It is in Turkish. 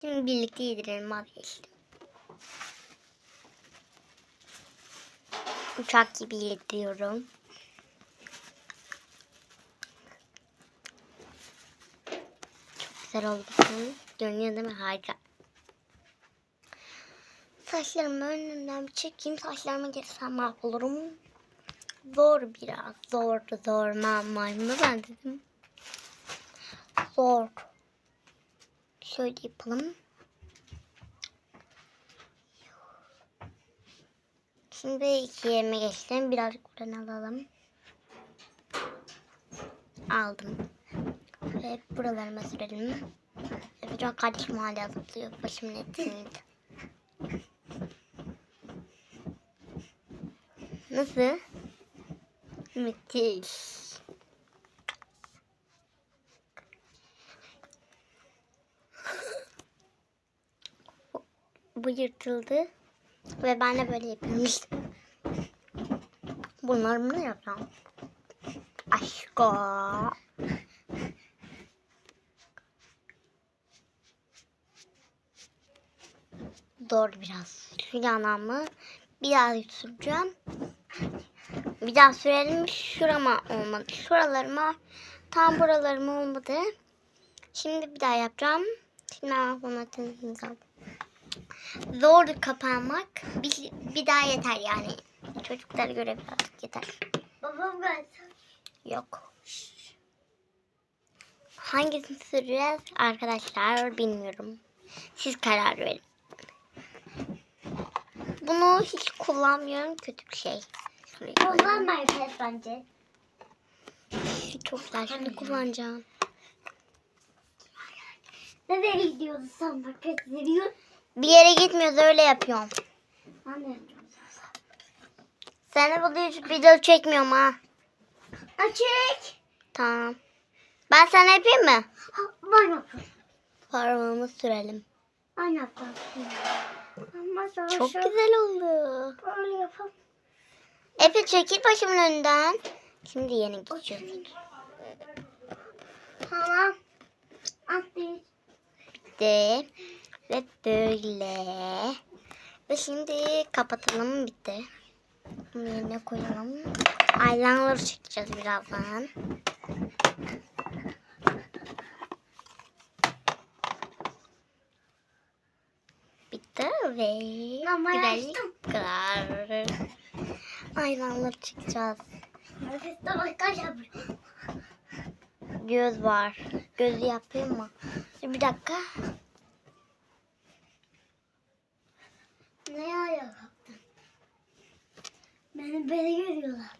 Şimdi birlikte yedirelim vazgeçtim. Uçak gibi yediriyorum. Çok güzel oldu. Görünüyor değil mi? Harika. Saçlarımı önümden bir çekeyim. Saçlarıma girsem mahvolurum. Zor biraz. Zor zor. Mamay mı ben dedim. Zor. Şöyle yapalım. Şimdi iki yerime geçtim. Birazcık buradan alalım. Aldım. Ve buralarıma sürelim. Yapacağım kardeşim hala zıplıyor. Başımın etini. Nasıl? Müthiş. Bu yırtıldı. Ve ben de böyle yapıyorum işte. Bunları ne yapacağım? Aşko. Doğru biraz. Yanağımı biraz süreceğim. Bir daha sürelim. Şurama olmadı. Şuralarıma tam buralarıma olmadı. Şimdi bir daha yapacağım. Şimdi ben bunu atayım. Zordu kapanmak. Bir, bir daha yeter yani. Çocuklara göre birazcık yeter. Babam ben Yok. Hangisini süreceğiz arkadaşlar bilmiyorum. Siz karar verin. Bunu hiç kullanmıyorum. Kötü bir şey. Ben pes bence. Çok güzel. Şimdi kullanacağım. Nereye gidiyorsun sen bak veriyor. Bir yere gitmiyoruz öyle yapıyorum. Anne. Sana burada hiç video çekmiyorum ha. Açık. Tamam. Ben sana yapayım mı? Ha, ben yapıyorum. Parmağımı sürelim. Ben yapıyorum. Ama sonra Çok şu- güzel oldu. Böyle yapalım. Efe çekil başımın önünden. Şimdi yeni geçiyoruz. Tamam. Bitti. Ve böyle. Ve şimdi kapatalım bitti. Bunu yerine koyalım. Eyeliner çekeceğiz birazdan. Bitti ve Ama güzellik kadar. Eyeliner çekeceğiz. Göz var. Gözü yapayım mı? Bir dakika. Ne ayağa kalktın? Beni beni görüyorlar.